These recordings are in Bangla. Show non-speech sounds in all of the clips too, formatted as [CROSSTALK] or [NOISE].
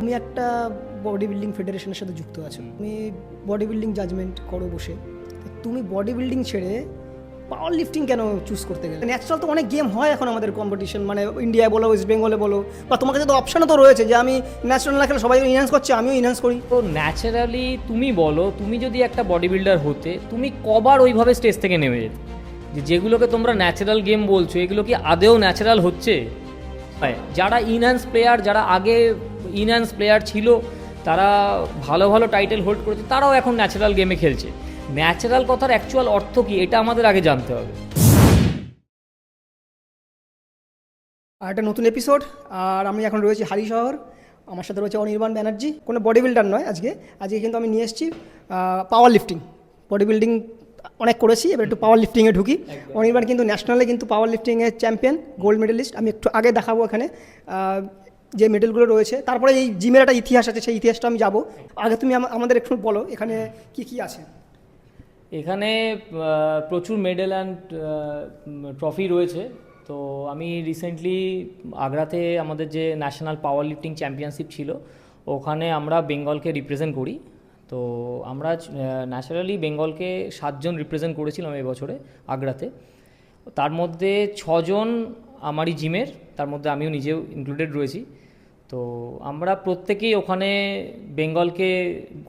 তুমি একটা বডি বিল্ডিং ফেডারেশনের সাথে যুক্ত আছো। তুমি বডি বিল্ডিং জাজমেন্ট করো বসে। তুমি বডি বিল্ডিং ছেড়ে পাওয়ার লিফটিং কেন চুজ করতে গেলে? ন্যাচারাল তো অনেক গেম হয় এখন আমাদের কম্পিটিশন মানে ইন্ডিয়ায় বলো ওয়েস্ট বেঙ্গলে বলো বা তোমার কাছে তো অপশানও তো রয়েছে যে আমি ন্যাচারাল না খেলে সবাই ইনহ্যান্স করছে আমিও ইনহ্যান্স করি। তো ন্যাচারালি তুমি বলো তুমি যদি একটা বডি বিল্ডার হতে তুমি কবার ওইভাবে স্টেজ থেকে নেমে যেতে। যেগুলোকে তোমরা ন্যাচারাল গেম বলছো এগুলো কি আদেও ন্যাচারাল হচ্ছে? হয়। যারা ইনহ্যান্স প্লেয়ার যারা আগে ইনহ্যান্স প্লেয়ার ছিল, তারা ভালো ভালো টাইটেল হোল্ড করেছে, তারাও এখন ন্যাচারাল গেমে খেলছে। ন্যাচারাল কথার অ্যাকচুয়াল অর্থ কি, এটা আমাদের আগে জানতে হবে। আর একটা নতুন এপিসোড আর আমি এখন রয়েছি হারি শহর। আমার সাথে রয়েছে অনির্বাণ ব্যানার্জি, কোনো বডি বিল্ডার নয় আজকে। আজকে কিন্তু আমি নিয়ে এসেছি পাওয়ার লিফটিং বডি বিল্ডিং অনেক করেছি এবার একটু পাওয়ার লিফটিংয়ে ঢুকি। অনির্বাণ কিন্তু ন্যাশনালে কিন্তু পাওয়ার লিফটিংয়ের চ্যাম্পিয়ন গোল্ড মেডেলিস্ট আমি একটু আগে দেখাবো এখানে যে মেডেলগুলো রয়েছে। তারপরে এই জিমের একটা ইতিহাস আছে সেই ইতিহাসটা আমি যাব। আগে তুমি আমাদের একটু বলো এখানে কি কি আছে? এখানে প্রচুর মেডেল অ্যান্ড ট্রফি রয়েছে। তো আমি রিসেন্টলি আগ্রাতে আমাদের যে ন্যাশনাল পাওয়ার লিফটিং চ্যাম্পিয়নশিপ ছিল ওখানে আমরা বেঙ্গলকে রিপ্রেজেন্ট করি। তো আমরা ন্যাচারালি বেঙ্গলকে সাতজন রিপ্রেজেন্ট করেছিলাম এবছরে আগ্রাতে। তার মধ্যে ছজন আমারই জিমের তার মধ্যে আমিও নিজেও ইনক্লুডেড রয়েছি। তো আমরা প্রত্যেকেই ওখানে বেঙ্গলকে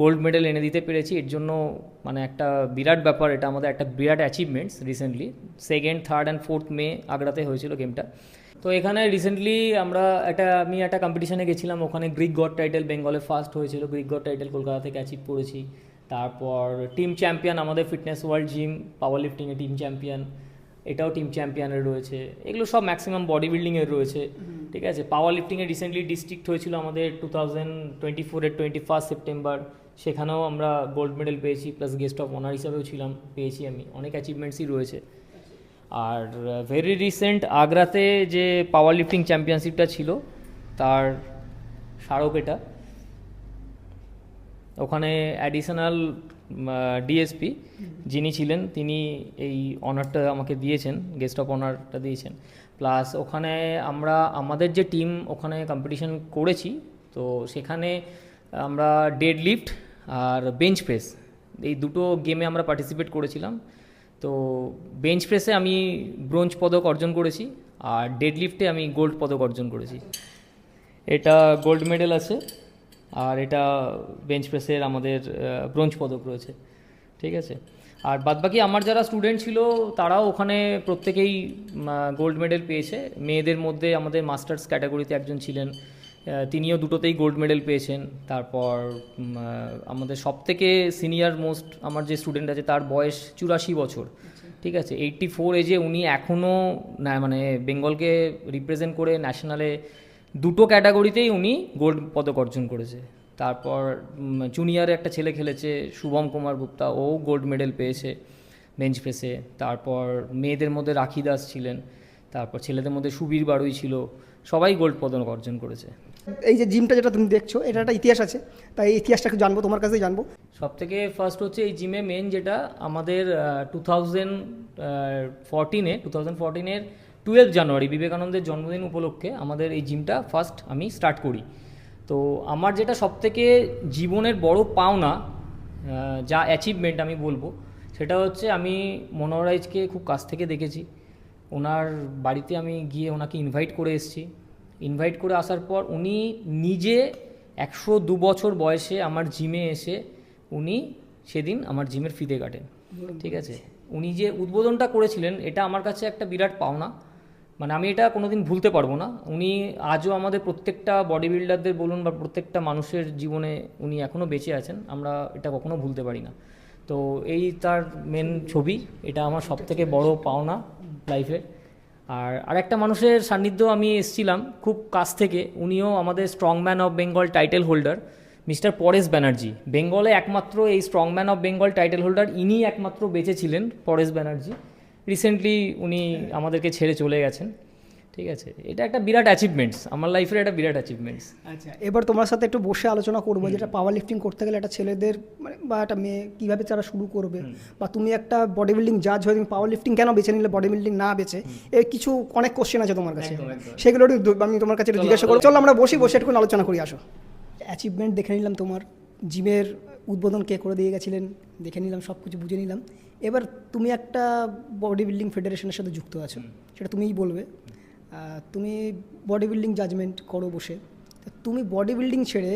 গোল্ড মেডেল এনে দিতে পেরেছি। এর জন্য মানে একটা বিরাট ব্যাপার, এটা আমাদের একটা বিরাট achievements recently second third and fourth May আগ্রাতে হয়েছিল গেমটা তো এখানে রিসেন্টলি আমরা একটা আমি একটা কম্পিটিশনে গেছিলাম ওখানে গ্রিক গড টাইটেল বেঙ্গলে ফার্স্ট হয়েছিল। গ্রিক গড টাইটেল কলকাতা থেকে অ্যাচিভ করেছি। তারপর টিম চ্যাম্পিয়ন আমাদের ফিটনেস ওয়ার্ল্ড জিম পাওয়ার লিফটিংয়ে টিম চ্যাম্পিয়ন এটাও টিম চ্যাম্পিয়নের রয়েছে। এগুলো সব ম্যাক্সিমাম বডি বিল্ডিংয়ের রয়েছে। ঠিক আছে? পাওয়ার লিফটিংয়ে রিসেন্টলি ডিস্ট্রিক্ট হয়েছিল আমাদের টু থাউজেন্ড টোয়েন্টি ফোরের টোয়েন্টি ফার্স্ট সেপ্টেম্বর সেখানেও আমরা গোল্ড মেডেল পেয়েছি প্লাস গেস্ট অফ অনার হিসাবেও ছিলাম পেয়েছি আমি। অনেক অ্যাচিভমেন্টসই রয়েছে। আর ভেরি রিসেন্ট আগ্রাতে যে পাওয়ার লিফটিং চ্যাম্পিয়নশিপটা ছিল, তার স্মারক এটা। ওখানে অ্যাডিশনাল ডিএসপি যিনি ছিলেন, তিনি এই অনারটা আমাকে দিয়েছেন গেস্ট অফ অনারটা দিয়েছেন। প্লাস ওখানে আমরা, আমাদের যে টিম ওখানে কম্পিটিশন করেছি, তো সেখানে আমরা ডেড লিফট আর বেঞ্চ প্রেস এই দুটো গেমে আমরা পার্টিসিপেট করেছিলাম। তো বেঞ্চ প্রেসে আমি ব্রোঞ্জ পদক অর্জন করেছি আর ডেড লিফটে আমি গোল্ড পদক অর্জন করেছি। এটা গোল্ড মেডেল আছে আর এটা বেঞ্চ প্রেসের আমাদের ব্রোঞ্জ পদক রয়েছে। ঠিক আছে? আর বাদবাকি আমার যারা স্টুডেন্ট ছিল, তারাও ওখানে প্রত্যেকেই গোল্ড মেডেল পেয়েছে। মেয়েদের মধ্যে আমাদের মাস্টার্স ক্যাটাগরিতে একজন ছিলেন। তিনিও দুটোতেই গোল্ড মেডেল পেয়েছেন। তারপর আমাদের সব থেকে সিনিয়র মোস্ট আমার যে স্টুডেন্ট আছে, তার বয়স চুরাশি বছর। ঠিক আছে? এইটটি ফোর এজে উনি এখনও না মানে বেঙ্গলকে রিপ্রেজেন্ট করে ন্যাশনালে দুটো ক্যাটাগরিতেই উনি গোল্ড পদক অর্জন করেছে। তারপর জুনিয়রে একটা ছেলে খেলেছে, শুভম কুমার গুপ্তা, ও গোল্ড মেডেল পেয়েছে বেঞ্চ প্রেসে তারপর, মেয়েদের মধ্যে রাখি দাস ছিলেন। তারপর, ছেলেদের মধ্যে সুবীর বাড়ুই ছিল। সবাই গোল্ড পদক অর্জন করেছে। এই যে জিমটা যেটা তুমি দেখছ, এটা একটা ইতিহাস আছে। তাই এই ইতিহাসটা একটু জানব, তোমার কাছেই জানব। সব থেকে ফার্স্ট হচ্ছে এই জিমে মেন যেটা, আমাদের টু থাউজেন্ড ফোরটিনে টু থাউজেন্ড ফোরটিনের টুয়েলভ জানুয়ারি, বিবেকানন্দের জন্মদিন উপলক্ষে আমাদের এই জিমটা ফার্স্ট আমি স্টার্ট করি। তো আমার যেটা সব থেকে জীবনের বড় পাওনা যা অ্যাচিভমেন্ট আমি বলব, সেটা হচ্ছে আমি মনোরাইজকে খুব কাছ থেকে দেখেছি। ওনার বাড়িতে আমি গিয়ে ওনাকে ইনভাইট করে এসেছি। ইনভাইট করে আসার পর উনি নিজে একশো দু বছর বয়সে আমার জিমে এসে উনি সেদিন আমার জিমের ফিতে কাটেন। ঠিক আছে? উনি যে উদ্বোধনটা করেছিলেন এটা আমার কাছে একটা বিরাট পাওনা। মানে আমি এটা কোনোদিন ভুলতে পারব না। উনি আজও আমাদের প্রত্যেকটা বডি বিল্ডারদের বলুন বা প্রত্যেকটা মানুষের জীবনে উনি এখনও বেঁচে আছেন। আমরা এটা কখনো ভুলতে পারি না। তো এই তার মেন ছবি এটা আমার সবথেকে বড় পাওনা লাইফে আর আরেকটা মানুষের সান্নিধ্য আমি এসেছিলাম খুব কাছ থেকে। উনিও আমাদের strongman of Bengal title holder mister Paresh Banerjee. বেঙ্গলে একমাত্র এই strongman of Bengal title holder ইনি একমাত্র বেঁচে ছিলেন পরেশ ব্যানার্জি। রিসেন্টলি উনি আমাদেরকে ছেড়ে চলে গেছেন। ঠিক আছে? এটা একটা বিরাট অ্যাচিভমেন্টস আমার লাইফের একটা বিরাট অ্যাচিভমেন্টস আচ্ছা এবার তোমার সাথে একটু বসে আলোচনা করব যেটা পাওয়ার লিফটিং করতে গেলে একটা ছেলেদের মানে বা একটা মেয়ে কীভাবে তারা শুরু করবে? বা তুমি একটা বডি বিল্ডিং জাজ হয়ে তুমি পাওয়ার লিফটিং কেন বেছে নিলে বডি বিল্ডিং না বেছে? এই কিছু অনেক কোশ্চেন আছে তোমার কাছে। সেগুলো আমি তোমার কাছে একটু জিজ্ঞাসা করব। চলো। আমরা বসি বসে একটু আলোচনা করি আসো। অ্যাচিভমেন্ট দেখে নিলাম তোমার জিমের উদ্বোধন কে করে দিয়ে গেছিলেন দেখে নিলাম সব কিছু বুঝে নিলাম। এবার তুমি একটা বডি বিল্ডিং ফেডারেশনের সাথে যুক্ত আছো সেটা তুমিই বলবে। তুমি বডি বিল্ডিং জাজমেন্ট করো বসে। তুমি বডি বিল্ডিং ছেড়ে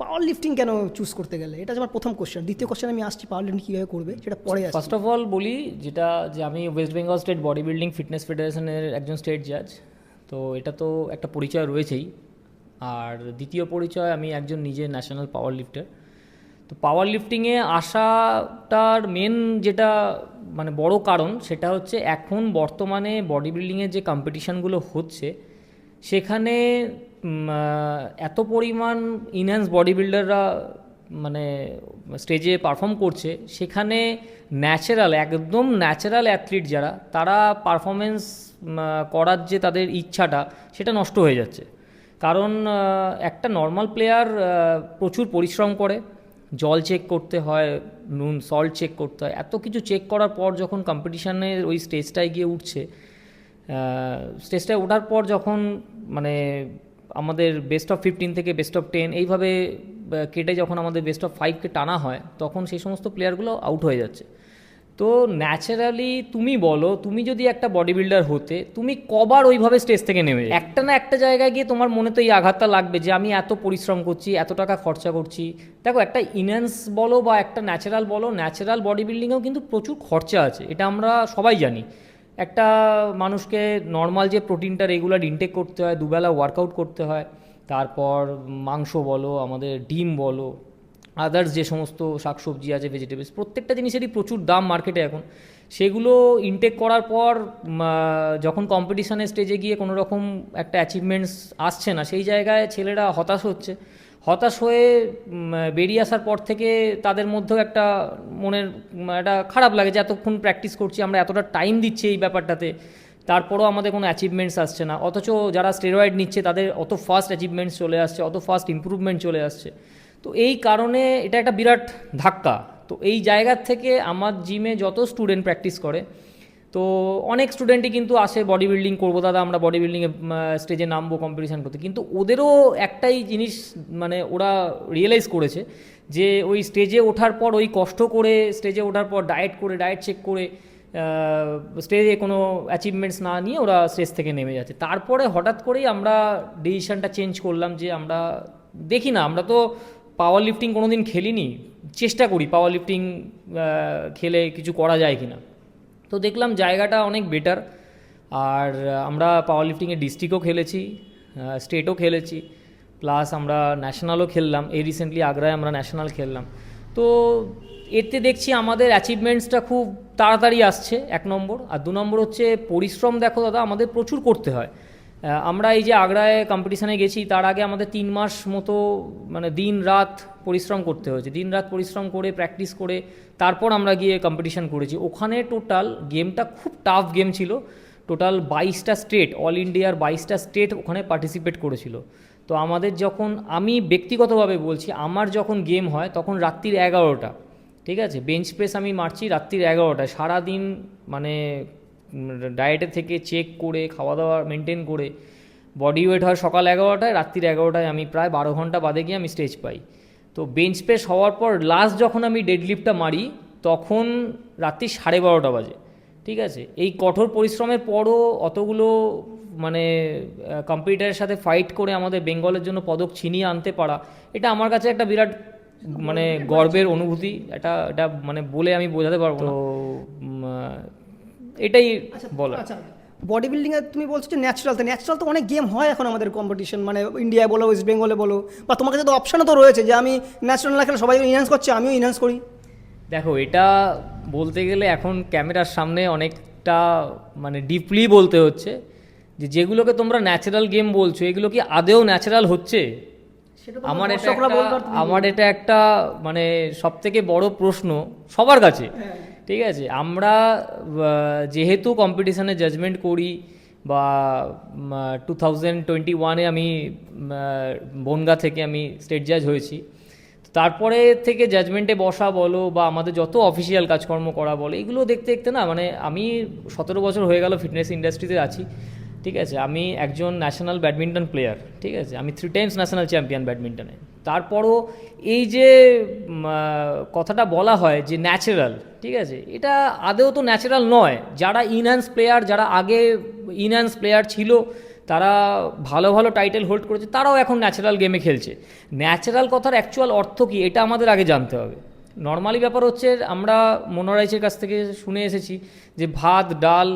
পাওয়ার লিফটিং কেন চুজ করতে গেলে? এটা আমার প্রথম কোশ্চেন দ্বিতীয় কোশ্চেন আমি আসছি পাওয়ার লিফটিং কীভাবে করবে, সেটা পরে ফার্স্ট অফ অল বলি যেটা যে আমি West Bengal state bodybuilding fitness ফেডারেশনের একজন স্টেট জাজ তো এটা তো একটা পরিচয় রয়েছেই। আর দ্বিতীয় পরিচয় আমি একজন নিজে ন্যাশনাল পাওয়ার লিফটার তো পাওয়ার লিফটিংয়ে আসাটার মেন যেটা মানে বড় কারণ, সেটা হচ্ছে এখন বর্তমানে বডি বিল্ডিংয়ের যে কম্পিটিশানগুলো হচ্ছে, সেখানে এত পরিমাণ ইনহ্যান্স বডি বিল্ডাররা মানে স্টেজে পারফর্ম করছে, সেখানে ন্যাচারাল একদম ন্যাচারাল অ্যাথলিট যারা, তারা পারফরমেন্স করার যে তাদের ইচ্ছাটা, সেটা নষ্ট হয়ে যাচ্ছে। কারণ একটা নর্মাল প্লেয়ার প্রচুর পরিশ্রম করে জল চেক করতে হয়, নুন সল্ট চেক করতে হয়। এত কিছু চেক করার পর যখন কম্পিটিশানের ওই স্টেজটায় গিয়ে উঠছে স্টেজটায় ওঠার পর যখন মানে আমাদের বেস্ট অফ ফিফটিন থেকে বেস্ট অফ টেন এইভাবে কেটে যখন আমাদের বেস্ট অফ ফাইভকে টানা হয়, তখন সেই সমস্ত প্লেয়ারগুলো আউট হয়ে যাচ্ছে। তো ন্যাচারালি তুমি বলো, তুমি যদি একটা বডি বিল্ডার হতে, তুমি কবার ওইভাবে স্টেজ থেকে নেমে একটা না একটা জায়গায় গিয়ে তোমার মনে তো এই আঘাতটা লাগবে যে আমি এত পরিশ্রম করছি, এত টাকা খরচা করছি। দেখো, একটা ইনহ্যান্স বলো বা একটা ন্যাচারাল বলো ন্যাচারাল বডি বিল্ডিংয়েও কিন্তু প্রচুর খরচা আছে, এটা আমরা সবাই জানি। একটা মানুষকে নর্মাল যে প্রোটিনটা রেগুলার ইনটেক করতে হয়, দুবেলা ওয়ার্কআউট করতে হয়, তারপর মাংস বলো, আমাদের ডিম বলো আদার্স যে সমস্ত শাকসবজি আছে ভেজিটেবলস প্রত্যেকটা জিনিসেরই প্রচুর দাম মার্কেটে এখন। সেগুলো ইনটেক করার পর যখন কম্পিটিশনের স্টেজে গিয়ে কোনো রকম একটা অ্যাচিভমেন্টস আসছে না, সেই জায়গায় ছেলেরা হতাশ হচ্ছে। হতাশ হয়ে বেরিয়ে আসার পর থেকে তাদের মধ্যেও একটা মনের একটা খারাপ লাগে যে, এতক্ষণ প্র্যাকটিস করছি, আমরা এতটা টাইম দিচ্ছি এই ব্যাপারটাতে। তারপরেও আমাদের কোনো অ্যাচিভমেন্টস আসছে না। অথচ যারা স্টেরয়েড নিচ্ছে, তাদের অত ফাস্ট অ্যাচিভমেন্টস চলে আসছে, অত ফাস্ট ইম্প্রুভমেন্ট চলে আসছে। তো এই কারণে এটা একটা বিরাট ধাক্কা। তো এই জায়গার থেকে আমার জিমে যত স্টুডেন্ট প্র্যাকটিস করে, তো অনেক স্টুডেন্টই কিন্তু আসে বডি বিল্ডিং করব, দাদা আমরা বডি বিল্ডিংয়ে স্টেজে নামবো কম্পিটিশান করতে। কিন্তু ওদেরও একটাই জিনিস মানে ওরা রিয়েলাইজ করেছে যে ওই স্টেজে ওঠার পর ওই কষ্ট করে স্টেজে ওঠার পর ডায়েট করে ডায়েট চেক করে স্টেজে কোনো অ্যাচিভমেন্টস না নিয়ে ওরা স্টেজ থেকে নেমে যাচ্ছে। তারপরে হঠাৎ করেই আমরা ডিসিশনটা চেঞ্জ করলাম যে আমরা দেখি না, আমরা তো পাওয়ার লিফটিং কোনো দিন খেলিনি, চেষ্টা করি পাওয়ার লিফটিং খেলে কিছু করা যায় কি না তো দেখলাম জায়গাটা অনেক বেটার আর আমরা পাওয়ার লিফটিংয়ে ডিস্ট্রিক্টও খেলেছি স্টেটও খেলেছি প্লাস আমরা ন্যাশনালও খেললাম, এই রিসেন্টলি আগ্রায় আমরা ন্যাশনাল খেললাম। তো এতে দেখছি আমাদের অ্যাচিভমেন্টসটা খুব তাড়াতাড়ি আসছে, এক নম্বর। আর দু নম্বর হচ্ছে পরিশ্রম দেখো দাদা, আমাদের প্রচুর করতে হয়। আমরা এই যে আগ্রায় কম্পিটিশানে গেছি, তার আগে আমাদের তিন মাস মতো মানে দিন রাত পরিশ্রম করতে হয়েছে। দিন রাত পরিশ্রম করে প্র্যাকটিস করে, তারপর আমরা গিয়ে কম্পিটিশান করেছি। ওখানে টোটাল গেমটা খুব টাফ গেম ছিল। টোটাল বাইশটা স্টেট অল ইন্ডিয়ার বাইশটা স্টেট ওখানে পার্টিসিপেট করেছিল। তো আমাদের যখন, আমি ব্যক্তিগতভাবে বলছি, আমার যখন গেম হয়, তখন রাত্রির এগারোটা, ঠিক আছে? বেঞ্চ প্রেস আমি মারছি রাত্রির এগারোটায়। সারাদিন মানে ডায়েটে থেকে চেক করে খাওয়া দাওয়া মেনটেন করে বডি ওয়েট হয় সকাল এগারোটায় রাত্রির এগারোটায় আমি প্রায় বারো ঘণ্টা বাদে গিয়ে আমি স্টেজ পাই। তো বেঞ্চ প্রেস হওয়ার পর লাস্ট যখন আমি ডেডলিফটটা মারি তখন রাত্রি সাড়ে বারোটা বাজে ঠিক আছে? এই কঠোর পরিশ্রমের পরও অতগুলো মানে কম্পিউটারের সাথে ফাইট করে আমাদের বেঙ্গলের জন্য পদক ছিনিয়ে আনতে পারা এটা আমার কাছে একটা বিরাট মানে গর্বের অনুভূতি এটা এটা মানে বলে আমি বোঝাতে পারব তো এটাই বলা আচ্ছা বডি বিল্ডিংয়ে তুমি বলছো যে ন্যাচারাল তো ন্যাচারাল তো অনেক গেম হয় এখন আমাদের কম্পিটিশন মানে ইন্ডিয়ায় বলো ওয়েস্ট বেঙ্গলে বলো বা তোমার কাছে তো অপশানও তো রয়েছে যে আমি ন্যাচারাল না খেলে সবাই ইনহ্যান্স করছে আমিও ইনহ্যান্স করি। দেখো এটা বলতে গেলে এখন ক্যামেরার সামনে অনেকটা মানে ডিপলি বলতে হচ্ছে যে যেগুলোকে তোমরা ন্যাচারাল গেম বলছো এগুলো কি আদেও ন্যাচারাল হচ্ছে? আমার এটা আমার এটা একটা মানে সব থেকে বড় প্রশ্ন সবার কাছে। ঠিক আছে? আমরা যেহেতু কম্পিটিশানে জাজমেন্ট করি, বা টু থাউজেন্ড টোয়েন্টি ওয়ানে আমি বনগা থেকে আমি স্টেট জাজ হয়েছি। তারপরে থেকে জাজমেন্টে বসা বলো, বা আমাদের যত অফিসিয়াল কাজকর্ম করা বলো, এগুলো দেখতে দেখতে না মানে আমি সতেরো বছর হয়ে গেল ফিটনেস ইন্ডাস্ট্রিতে আছি। ঠিক আছে, আমি একজন ন্যাশনাল ব্যাডমিন্টন প্লেয়ার ঠিক আছে, আমি থ্রি টাইমস ন্যাশনাল চ্যাম্পিয়ন ব্যাডমিন্টনে তারপরও এই যে কথাটা বলা হয় যে ন্যাচারাল ঠিক আছে, এটা আদেও তো ন্যাচারাল নয়। যারা ইনহ্যান্স প্লেয়ার যারা আগে ইনহ্যান্স প্লেয়ার ছিল, তারা ভালো ভালো টাইটেল হোল্ড করেছে, তারাও এখন ন্যাচারাল গেমে খেলছে। ন্যাচারাল কথার অ্যাকচুয়াল অর্থ কী, এটা আমাদের আগে জানতে হবে। নর্মালি ব্যাপার হচ্ছে, আমরা মনোরাইজের কাছ থেকে শুনে এসেছি যে ভাত, ডাল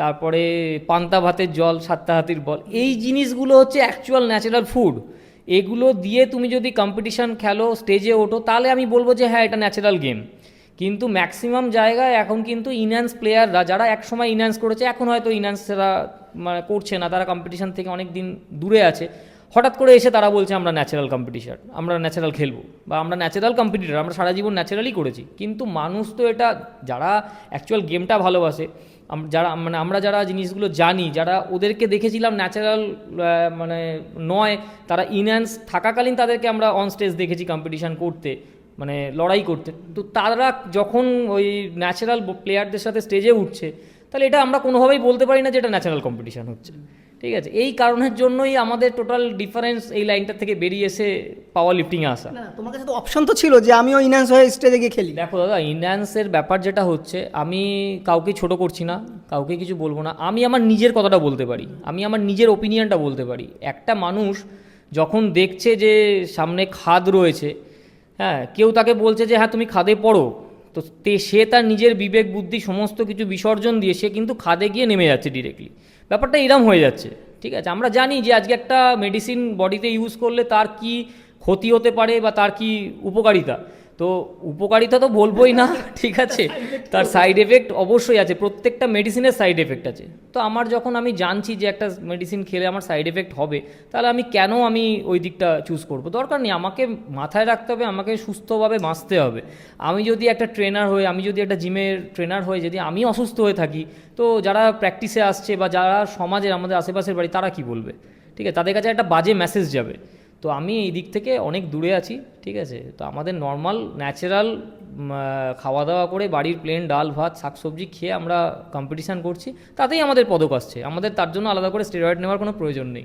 তারপরে পান্তা ভাতের জল, সাতটা হাতির বল, এই জিনিসগুলো হচ্ছে অ্যাকচুয়াল ন্যাচারাল ফুড এগুলো দিয়ে তুমি যদি কম্পিটিশান খেলো স্টেজে ওঠো, তাহলে আমি বলব যে হ্যাঁ এটা ন্যাচারাল গেম কিন্তু ম্যাক্সিমাম জায়গায় এখন কিন্তু ইনহ্যান্স প্লেয়াররা যারা একসময় ইনহ্যান্স করেছে, এখন হয়তো ইনহ্যান্সরা মানে করছে না, তারা কম্পিটিশান থেকে অনেক দিন দূরে আছে। হঠাৎ করে এসে তারা বলছে, আমরা ন্যাচারাল কম্পিটিশন আমরা ন্যাচারাল খেলব বা আমরা ন্যাচারাল কম্পিটিটর আমরা সারা জীবন ন্যাচারালি করেছি। কিন্তু মানুষ তো এটা, যারা অ্যাকচুয়াল গেমটা ভালোবাসে যারা মানে আমরা যারা জিনিসগুলো জানি, যারা ওদেরকে দেখেছিলাম ন্যাচারাল মানে নয়, তারা ইনহ্যান্স থাকাকালীন তাদেরকে আমরা অন স্টেজ দেখেছি কম্পিটিশান করতে মানে লড়াই করতে। তো তারা যখন ওই ন্যাচারাল প্লেয়ারদের সাথে স্টেজে উঠছে, তাহলে এটা আমরা কোনোভাবেই বলতে পারি না যে এটা ন্যাচারাল কম্পিটিশান হচ্ছে। ঠিক আছে? এই কারণের জন্যই আমাদের টোটাল ডিফারেন্স এই লাইনটা থেকে বেরিয়ে এসে পাওয়ার লিফটিংয়ে আসা তোমার কাছে তো অপশন তো ছিল যে আমিও ইনহ্যান্স হয়ে স্টেজে গিয়ে খেলি। দেখো দাদা ইনহ্যান্সের ব্যাপার যেটা হচ্ছে আমি কাউকে ছোট করছি না কাউকে কিছু বলব না। আমি আমার নিজের কথাটা বলতে পারি আমি আমার নিজের ওপিনিয়নটা বলতে পারি। একটা মানুষ যখন দেখছে যে সামনে খাদ রয়েছে হ্যাঁ কেউ তাকে বলছে যে হ্যাঁ তুমি খাদে পড়ো। তো সে তার নিজের বিবেক বুদ্ধি সমস্ত কিছু বিসর্জন দিয়ে সে কিন্তু খাদে গিয়ে নেমে যাচ্ছে ডিরেক্টলি ব্যাপারটা এরম হয়ে যাচ্ছে, ঠিক আছে? আমরা জানি যে আজকে একটা মেডিসিন বডিতে ইউজ করলে তার কি ক্ষতি হতে পারে বা তার কি উপকারিতা। তো উপকারিতা তো বলবোই না [LAUGHS] ঠিক আছে? তার সাইড এফেক্ট অবশ্যই আছে প্রত্যেকটা মেডিসিনের সাইড এফেক্ট আছে। তো আমার যখন আমি জানছি যে একটা মেডিসিন খেলে আমার সাইড এফেক্ট হবে তাহলে আমি কেন আমি ওই দিকটা চুজ করব? দরকার নেই আমাকে মাথায় রাখতে হবে আমাকে সুস্থভাবে বাঁচতে হবে। আমি যদি একটা ট্রেনার হয়ে আমি যদি একটা জিমের ট্রেনার হয়ে যদি আমি অসুস্থ হয়ে থাকি তো যারা প্র্যাকটিসে আসছে বা যারা সমাজের আমাদের আশেপাশের বাড়ি তারা কি বলবে? ঠিক আছে? তাদের কাছে একটা বাজে মেসেজ যাবে। তো আমি এই দিক থেকে অনেক দূরে আছি। ঠিক আছে? তো আমাদের নর্মাল ন্যাচারাল খাওয়া দাওয়া করে বাড়ির প্লেন ডাল, ভাত, শাকসবজি খেয়ে আমরা কম্পিটিশান করছি। তাতেই আমাদের পদক আসছে। আমাদের তার জন্য আলাদা করে স্টেরয়েড নেওয়ার কোনো প্রয়োজন নেই।